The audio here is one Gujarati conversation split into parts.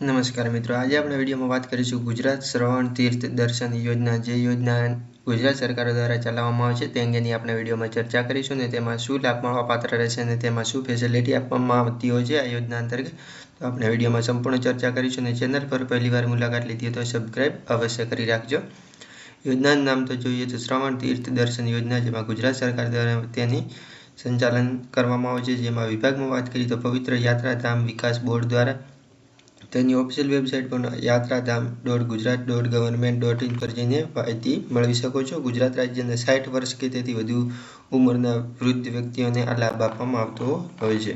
નમસ્કાર મિત્રો, આજે આપણે વિડીયોમાં વાત કરીશું ગુજરાત શ્રવણ તીર્થ દર્શન યોજના. જે યોજના ગુજરાત સરકાર દ્વારા ચલાવવામાં આવે છે, તે અંગેની આપણે વિડીયોમાં ચર્ચા કરીશું ને તેમાં શું લાભ મળવા પાત્ર રહેશે અને તેમાં શું ફેસિલિટી આપવામાં આવતી હોય છે આ યોજના અંતર્ગત. તો આપણે વિડીયોમાં સંપૂર્ણ ચર્ચા કરીશું અને ચેનલ પર પહેલીવાર મુલાકાત લીધી તો સબસ્ક્રાઈબ અવશ્ય કરી રાખજો. યોજનાનું નામ તો જોઈએ તો શ્રવણ તીર્થ દર્શન યોજના, જેમાં ગુજરાત સરકાર દ્વારા તેની સંચાલન કરવામાં આવે છે. જેમાં વિભાગમાં વાત કરીએ તો પવિત્ર યાત્રાધામ વિકાસ બોર્ડ દ્વારા તેની ઓફિશિયલ વેબસાઇટ પર Yatradham dot Gujarat dot government dot in પર જઈને માહિતી મેળવી શકો છો. ગુજરાત રાજ્યના સાઠ વર્ષ કે તેથી વધુ ઉંમરના વૃદ્ધ વ્યક્તિઓને આ લાભ આપવામાં આવતો હોય છે.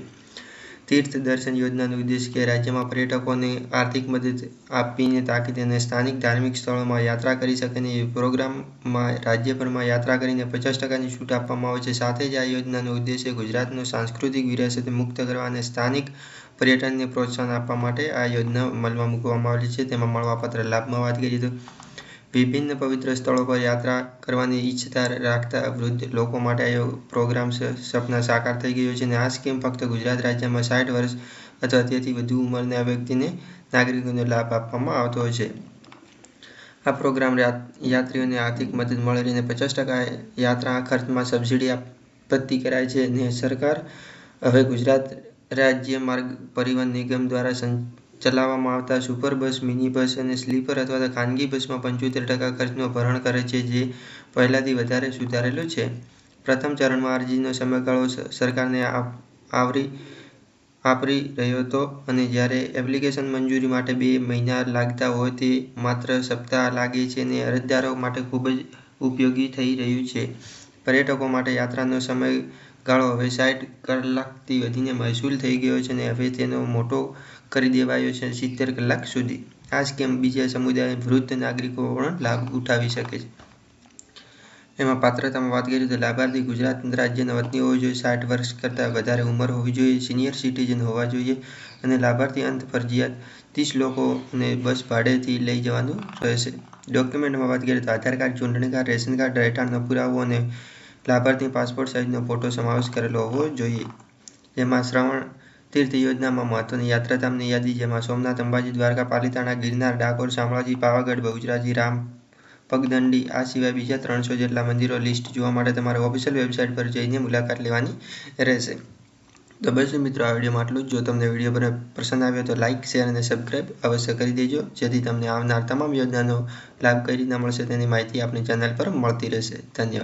તીર્થ દર્શન યોજનાનો ઉદ્દેશ કે રાજ્યમાં પર્યટકોને આર્થિક મદદ આપીને તાકી તેને સ્થાનિક ધાર્મિક સ્થળોમાં યાત્રા કરી શકે એ પ્રોગ્રામમાં રાજ્યભરમાં યાત્રા કરીને પચાસ ટકાની છૂટ આપવામાં આવે છે. સાથે જ આ યોજનાનો ઉદ્દેશ્ય ગુજરાતનું સાંસ્કૃતિક વિરાસત મુક્ત કરવા અને સ્થાનિક પર્યટનને પ્રોત્સાહન આપવા માટે આ યોજના અમલમાં મૂકવામાં આવેલી છે. તેમાં મળવાપાત્ર લાભમાં વાત કરીએ તો વિભિન્ન પવિત્ર સ્થળો પર યાત્રા કરવાની ઈચ્છતા રાખતા વૃદ્ધ લોકો માટે આ પ્રોગ્રામ સપના સાકાર થઈ ગયો છે. અને આ સ્કીમ ફક્ત ગુજરાત રાજ્યમાં સાઠ વર્ષ અથવા તેથી વધુ ઉંમરના વ્યક્તિને નાગરિકોને લાભ આપવામાં આવતો હોય છે. આ પ્રોગ્રામ યાત્રીઓને આર્થિક મદદ મળે અને પચાસ ટકા યાત્રા ખર્ચમાં સબસિડી આપત્તિ કરાય છે. અને સરકાર હવે ગુજરાત રાજ્ય માર્ગ પરિવહન નિગમ દ્વારા ચલાવવામાં આવતા સુપર બસ, મિની બસ અને સ્લીપર અથવા તો ખાનગી બસમાં પંચોતેર ટકા ખર્ચનું ભરણ કરે છે, જે પહેલાંથી વધારે સુધારેલું છે. પ્રથમ ચરણમાં અરજીનો સમયગાળો સરકારને આવરી, આપરી રહ્યો હતો અને જ્યારે એપ્લિકેશન મંજૂરી માટે બે મહિના લાગતા હોય તે માત્ર સપ્તાહ લાગે છે અને અરજદારો માટે ખૂબ જ ઉપયોગી થઈ રહ્યું છે. પર્યટકો માટે યાત્રાનો સમય ગાળો હવે સાઠ કલાકથી વધીને મહેસૂલ થઈ ગયો છે અને હવે તેનો મોટો કરી દેવાયો છે સિત્તેર કલાક સુધી. આ સ્કીમ બીજા સમુદાય વૃદ્ધ નાગરિકો પણ લાભ ઉઠાવી શકે છે. એમાં પાત્રતામાં વાત કરીએ તો લાભાર્થી ગુજરાત રાજ્યના વતની હોવો જોઈએ, સાઠ વર્ષ કરતાં વધારે ઉંમર હોવી જોઈએ, સિનિયર સિટીઝન હોવા જોઈએ અને લાભાર્થી અંત ફરજિયાત ત્રીસ લોકોને બસ ભાડેથી લઈ જવાનું રહેશે. ડોક્યુમેન્ટમાં વાત કરીએ તો આધાર કાર્ડ, ચૂંટણી કાર્ડ, રેશન કાર્ડ રહેઠાણનો પુરાવો અને લાભાર્થી પાસપોર્ટ સાઇઝનો ફોટો સમાવેશ કરેલો હોવો જોઈએ. જેમાં શ્રવણ તીર્થ યોજનામાં મહત્વની યાત્રાધામની યાદી, જેમાં સોમનાથ અંબાજી, દ્વારકા, પાલિતાણા, ગિરનાર, ડાકોર, શામળાજી, પાવાગઢ, બહુચરાજી, રામ પગદંડી, આ સિવાય બીજા ત્રણસો જેટલા મંદિરો લિસ્ટ જોવા માટે તમારે ઓફિશિયલ વેબસાઇટ પર જઈને મુલાકાત લેવાની રહેશે. તો બસ મિત્રો, આ વિડીયોમાં આટલું જ. જો તમને વીડિયો પર પસંદ આવ્યો તો લાઇક શેર અને સબસ્ક્રાઈબ અવશ્ય કરી દેજો, જેથી તમને આવનાર તમામ યોજનાનો લાભ કઈ રીતના મળશે તેની માહિતી આપણી ચેનલ પર મળતી રહેશે. ધન્યવાદ.